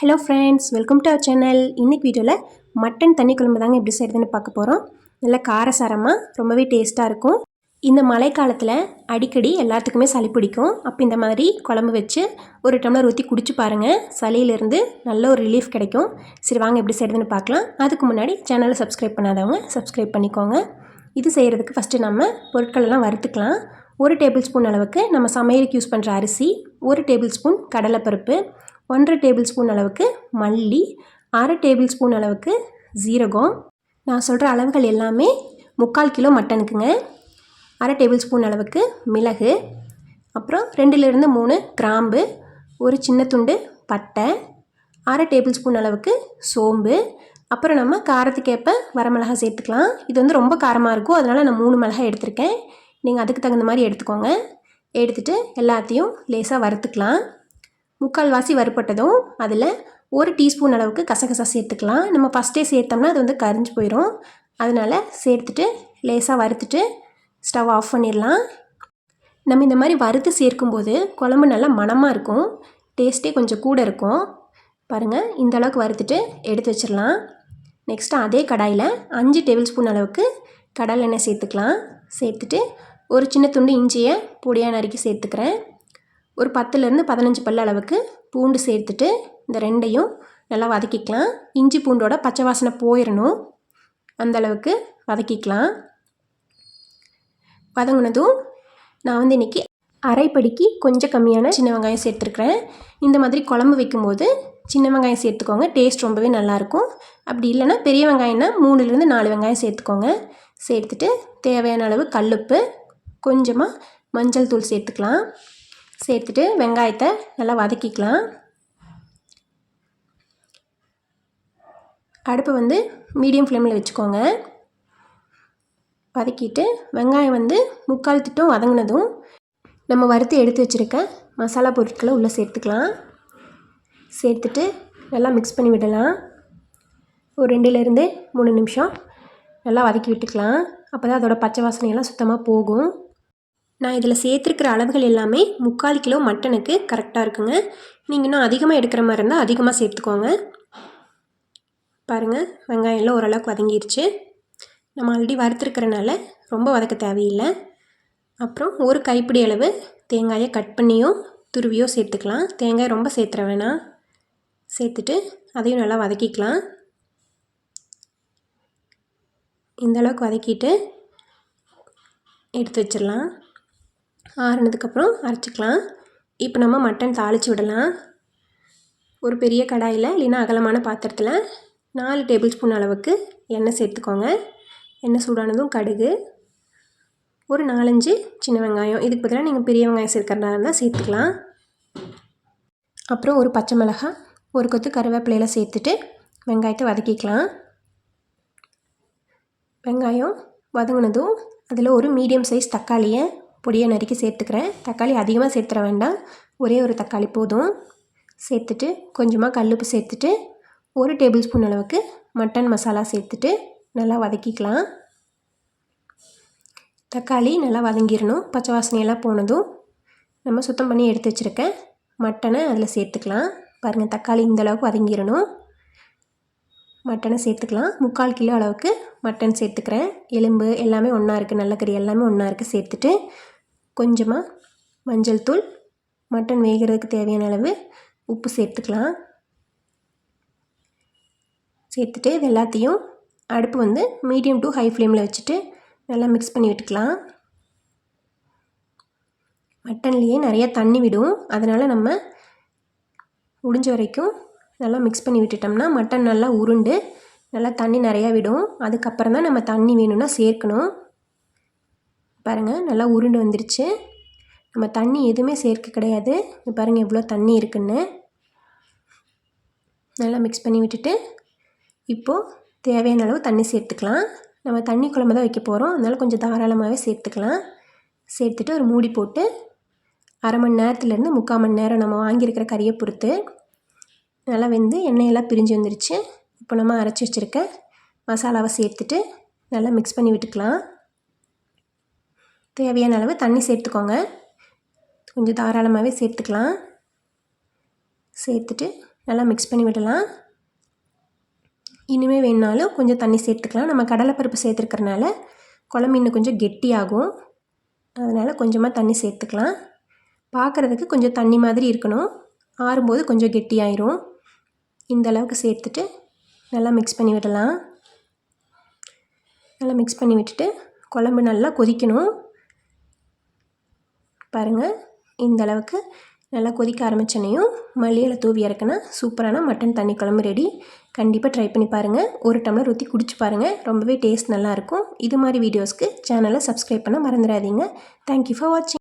Hello friends welcome to our channel இன்றைக்கி வீடியோவில் mutton தண்ணி குழம்பு தாங்க எப்படி செய்கிறதுன்னு பார்க்க போகிறோம் நல்லா காரசாரமாக ரொம்பவே டேஸ்ட்டாக இருக்கும். இந்த மழைக்காலத்தில் அடிக்கடி எல்லாத்துக்குமே சளி பிடிக்கும். அப்போ இந்த மாதிரி குழம்பு வச்சு ஒரு டம்ளர் ஊற்றி குடிச்சு பாருங்கள் சளியிலேருந்து நல்ல ஒரு ரிலீஃப் கிடைக்கும். சரி வாங்க எப்படி செய்கிறதுன்னு பார்க்கலாம். அதுக்கு முன்னாடி சேனலை சப்ஸ்கிரைப் பண்ணாதவங்க சப்ஸ்கிரைப் பண்ணிக்கோங்க. இது செய்கிறதுக்கு ஃபஸ்ட்டு நம்ம பொருட்களெல்லாம் வறுத்துக்கலாம். ஒரு டேபிள் ஸ்பூன் அளவுக்கு நம்ம சமையலுக்கு யூஸ் பண்ணுற அரிசி ஒரு டேபிள் ஸ்பூன் கடலைப்பருப்பு ஒன்றரை டேபிள் ஸ்பூன் அளவுக்கு மல்லி அரை டேபிள் ஸ்பூன் அளவுக்கு ஜீரகம் நான் சொல்கிற அளவுகள் எல்லாமே முக்கால் கிலோ மட்டனுக்குங்க. அரை டேபிள் ஸ்பூன் அளவுக்கு மிளகு அப்புறம் ரெண்டுலேருந்து மூணு கிராம்பு ஒரு சின்ன துண்டு பட்டை அரை டேபிள் ஸ்பூன் அளவுக்கு சோம்பு அப்புறம் நம்ம காரத்துக்கேற்ப வரமிளகா சேர்த்துக்கலாம். இது வந்து ரொம்ப காரமாக இருக்கும். அதனால் நான் மூணு மிளகாய் எடுத்திருக்கேன். நீங்கள் அதுக்கு தகுந்த மாதிரி எடுத்துக்கோங்க. எடுத்துகிட்டு எல்லாத்தையும் லேசாக வறுத்துக்கலாம். முக்கால்வாசி வறுப்பட்டதும் அதில் ஒரு டீஸ்பூன் அளவுக்கு கசகசா சேர்த்துக்கலாம். நம்ம ஃபஸ்ட்டே சேர்த்தோம்னா அது வந்து கரிஞ்சு போயிடும் அதனால் சேர்த்துட்டு லேசாக வறுத்துட்டு ஸ்டவ் ஆஃப் பண்ணிடலாம். நம்ம இந்த மாதிரி வறுத்து சேர்க்கும்போது குழம்பு நல்லா மணமாக இருக்கும். டேஸ்ட்டே கொஞ்சம் கூட இருக்கும். பாருங்கள் இந்த அளவுக்கு வறுத்துட்டு எடுத்து வச்சிடலாம். நெக்ஸ்ட்டு அதே கடாயில் அஞ்சு டேபிள் ஸ்பூன் அளவுக்கு கடலை எண்ணெய் சேர்த்துக்கலாம். சேர்த்துட்டு ஒரு சின்ன துண்டு இஞ்சியை பொடியாக நறுக்கி சேர்த்துக்கிறேன். ஒரு பத்துலேருந்து பதினஞ்சு பல் அளவுக்கு பூண்டு சேர்த்துட்டு இந்த ரெண்டையும் நல்லா வதக்கிக்கலாம். இஞ்சி பூண்டோட பச்சை வாசனை போயிடணும் அந்த அளவுக்கு வதக்கிக்கலாம். வதங்கினதும் நான் வந்து இன்றைக்கி அரைப்படிக்கு கொஞ்சம் கம்மியான சின்ன வெங்காயம் சேர்த்துருக்குறேன். இந்த மாதிரி குழம்பு வைக்கும்போது சின்ன வெங்காயம் சேர்த்துக்கோங்க. டேஸ்ட் ரொம்பவே நல்லாயிருக்கும். அப்படி இல்லைன்னா பெரிய வெங்காயம்னா மூணுலேருந்து நாலு வெங்காயம் சேர்த்துக்கோங்க. சேர்த்துட்டு தேவையான அளவு கல்லுப்பு கொஞ்சமாக மஞ்சள் தூள் சேர்த்துக்கலாம். சேர்த்துட்டு வெங்காயத்தை நல்லா வதக்கிக்கலாம். அடுப்பை வந்து மீடியம் ஃப்ளேமில் வச்சுக்கோங்க. வதக்கிட்டு வெங்காயம் வந்து முக்கால் திட்டம் வதங்கினதும் நம்ம வறுத்து எடுத்து வச்சுருக்க மசாலா பொருட்களை உள்ளே சேர்த்துக்கலாம். சேர்த்துட்டு நல்லா மிக்ஸ் பண்ணி விடலாம். ஒரு ரெண்டுலேருந்து மூணு நிமிஷம் நல்லா வதக்கி விட்டுக்கலாம். அப்போ தான் அதோடய பச்சை வாசனையெல்லாம் சுத்தமாக போகும். நான் இதில் சேர்த்துருக்கிற அளவுகள் எல்லாமே முக்கால் கிலோ மட்டனுக்கு கரெக்டாக இருக்குங்க. நீங்கள் இன்னும் அதிகமாக எடுக்கிற மாதிரி இருந்தால் அதிகமாக சேர்த்துக்கோங்க. பாருங்கள் வெங்காயம்லாம் ஓரளவுக்கு வதங்கிருச்சு. நம்ம ஆல்ரெடி வறுத்துருக்கிறனால ரொம்ப வதக்க தேவையில்லை. அப்புறம் ஒரு கைப்பிடி அளவு தேங்காயை கட் பண்ணியோ துருவியோ சேர்த்துக்கலாம். தேங்காய் ரொம்ப சேர்த்துற வேணாம். சேர்த்துட்டு அதையும் நல்லா வதக்கிக்கலாம். இந்தளவுக்கு வதக்கிட்டு எடுத்து வச்சிடலாம். ஆறுனதுக்கப்புறம் அரைச்சிக்கலாம். இப்போ நம்ம மட்டன் தாளித்து விடலாம். ஒரு பெரிய கடாயில் இல்லைன்னா அகலமான பாத்திரத்தில் நாலு டேபிள் ஸ்பூன் அளவுக்கு எண்ணெய் சேர்த்துக்கோங்க. எண்ணெய் சூடானதும் கடுகு. ஒரு நாலஞ்சு சின்ன வெங்காயம். இதுக்கு பதிலாக நீங்கள் பெரிய வெங்காயம் சேர்க்கறதா இருந்தால் சேர்த்துக்கலாம். அப்புறம் ஒரு பச்சை மிளகா ஒரு கொத்து கருவேப்பிலையில் சேர்த்துட்டு வெங்காயத்தை வதக்கிக்கலாம். வெங்காயம் வதங்கினதும் அதில் ஒரு மீடியம் சைஸ் தக்காளியை பொடியை நறுக்கி சேர்த்துக்கிறேன். தக்காளி அதிகமாக சேர்த்துற வேண்டாம். ஒரே ஒரு தக்காளி போதும். சேர்த்துட்டு கொஞ்சமாக கல்லுப்பு சேர்த்துட்டு ஒரு டேபிள் ஸ்பூன் அளவுக்கு மட்டன் மசாலா சேர்த்துட்டு நல்லா வதக்கிக்கலாம். தக்காளி நல்லா வதங்கிடணும் பச்சை வாசனையெல்லாம் போனதும் நம்ம சுத்தம் பண்ணி எடுத்து வச்சுருக்கேன் மட்டனை அதில் சேர்த்துக்கலாம். பாருங்கள் தக்காளி இந்தளவுக்கு வதங்கிடணும் மட்டனை சேர்த்துக்கலாம். முக்கால் கிலோ அளவுக்கு மட்டன் சேர்த்துக்கிறேன். எலும்பு எல்லாமே ஒன்றா இருக்குது நல்ல கறி எல்லாமே ஒன்றா இருக்குது சேர்த்துட்டு கொஞ்சமாக மஞ்சள் தூள் மட்டன் வேகிறதுக்கு தேவையான அளவு உப்பு சேர்த்துக்கலாம். சேர்த்துட்டு இது எல்லாத்தையும் அடுப்பு வந்து மீடியம் டு ஹை ஃப்ளேமில் வச்சுட்டு நல்லா மிக்ஸ் பண்ணி விட்டுக்கலாம். மட்டன்லேயே நிறையா தண்ணி விடும். அதனால் நம்ம முடிஞ்ச வரைக்கும் நல்லா மிக்ஸ் பண்ணி விட்டுட்டோம்னா மட்டன் நல்லா உருண்டு நல்லா தண்ணி நிறையா விடும். அதுக்கப்புறம் தான் நம்ம தண்ணி வேணும்னா சேர்க்கணும். பாருங்கள் நல்லா உருண்டு வந்துருச்சு. நம்ம தண்ணி எதுவுமே சேர்க்க கிடையாது. பாருங்கள் எவ்வளோ தண்ணி இருக்குன்னு. நல்லா மிக்ஸ் பண்ணி விட்டுட்டு இப்போது தேவையான அளவு தண்ணி சேர்த்துக்கலாம். நம்ம தண்ணி குழம்பு தான் வைக்க போகிறோம் அதனால் கொஞ்சம் தாராளமாகவே சேர்த்துக்கலாம். சேர்த்துட்டு ஒரு மூடி போட்டு அரை மணி நேரத்துலேருந்து முக்கால் மணி நேரம் நம்ம வாங்கியிருக்கிற கறியை பொறுத்து நல்லா வெந்து எண்ணெயெல்லாம் பிரிஞ்சு வந்துருச்சு. இப்போ நம்ம அரைச்சி வச்சுருக்க மசாலாவை சேர்த்துட்டு நல்லா மிக்ஸ் பண்ணி விட்டுக்கலாம். தேவையான அளவு தண்ணி சேர்த்துக்கோங்க. கொஞ்சம் தாராளமாகவே சேர்த்துக்கலாம். சேர்த்துட்டு நல்லா மிக்ஸ் பண்ணி விடலாம். இனிமேல் வேணுனாலும் கொஞ்சம் தண்ணி சேர்த்துக்கலாம். நம்ம கடலைப்பருப்பு சேர்த்துருக்கறனால குழம்பு இன்னும் கொஞ்சம் கெட்டியாகும். அதனால் கொஞ்சமாக தண்ணி சேர்த்துக்கலாம். பார்க்குறதுக்கு கொஞ்சம் தண்ணி மாதிரி இருக்கணும். ஆறும்போது கொஞ்சம் கெட்டியாயிரும். இந்த அளவுக்கு சேர்த்துட்டு நல்லா மிக்ஸ் பண்ணி விடலாம். நல்லா மிக்ஸ் பண்ணி விட்டுட்டு குழம்பு நல்லா கொதிக்கணும். பாருங்கள் இந்த அளவுக்கு நல்லா கொதிக்க ஆரம்பிச்சனையும் மல்லியில் தூவி இறக்குனா சூப்பரான மட்டன் தண்ணி குழம்பு ரெடி கண்டிப்பாக ட்ரை பண்ணி பாருங்கள் ஒரு டம்ளர் ஊற்றி குடிச்சு பாருங்கள் ரொம்பவே டேஸ்ட் நல்லாயிருக்கும் இது மாதிரி வீடியோஸ்க்கு சேனலை சப்ஸ்கிரைப் பண்ண மறந்துடாதீங்க. தேங்க்யூ ஃபார் வாட்சிங்